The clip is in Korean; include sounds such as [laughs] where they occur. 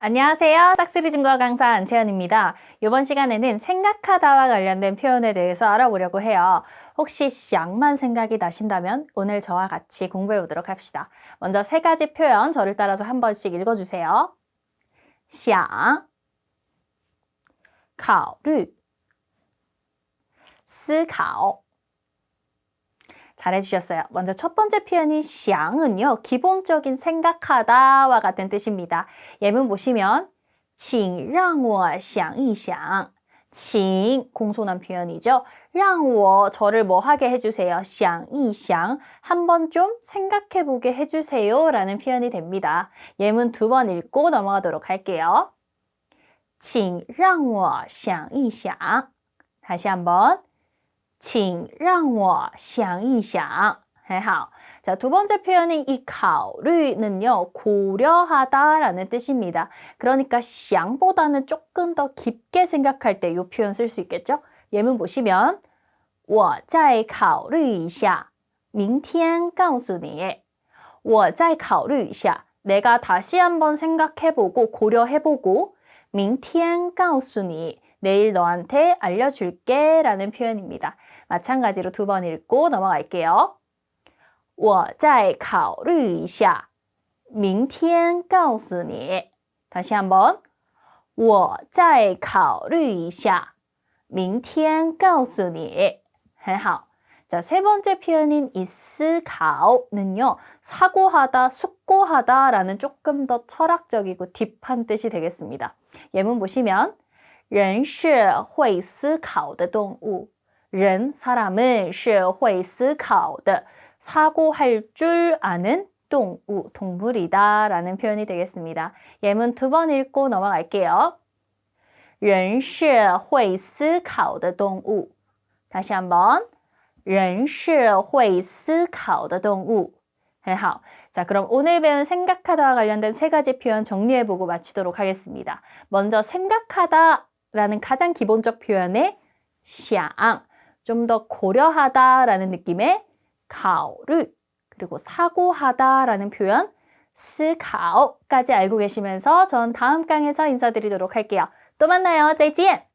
안녕하세요. 싹쓸이 중국어 강사 안채연입니다. 이번 시간에는 생각하다와 관련된 표현에 대해서 알아보려고 해요. 혹시 샹만 생각이 나신다면 오늘 저와 같이 공부해 보도록 합시다. 먼저 세 가지 표현 저를 따라서 한 번씩 읽어주세요. 想,考虑,思考. 잘해주셨어요. 먼저 첫 번째 표현인 想은요, 기본적인 생각하다와 같은 뜻입니다. 예문 보시면 请让我想一想.请 공손한 표현이죠. 让我 저를 뭐 하게 해주세요. 想一想 한번 좀 생각해 보게 해주세요 라는 표현이 됩니다. 예문 두 번 읽고 넘어가도록 할게요. 请让我想一想. 다시 한번 请让我想一想.很好. 자, 두 번째 표현인 이考虑는요, 고려하다라는 뜻입니다. 그러니까 想보다는 조금 더 깊게 생각할 때 이 표현 쓸 수 있겠죠? 예문 보시면 我再考虑一下,明天告诉你.我再考虑一下. 내가 다시 한번 생각해보고 고려해보고 明天告诉你. 내일 너한테 알려줄게 라는 표현입니다. 마찬가지로 두 번 읽고 넘어갈게요. 我再考虑一下,明天告诉你. 다시 한번. 我再考虑一下,明天告诉你.很好. [laughs] 자, 세 번째 표현인 이思考는요, 사고하다, 숙고하다 라는 조금 더 철학적이고 딥한 뜻이 되겠습니다. 예문 보시면, 人是会思考的动物.人, 사람은 是会思考的, 사고할 줄 아는 动物, 동물이다 라는 표현이 되겠습니다. 예문 두 번 읽고 넘어갈게요. 人是会思考的动物. 다시 한번. 人是会思考的动物. 很好. 자, 그럼 오늘 배운 생각하다와 관련된 세 가지 표현 정리해보고 마치도록 하겠습니다. 먼저 생각하다 라는 가장 기본적 표현의 시앙, 좀 더 고려하다 라는 느낌의 가오르, 그리고 사고하다 라는 표현 스가오까지 알고 계시면서 전 다음 강에서 인사드리도록 할게요. 또 만나요. 제이지엔!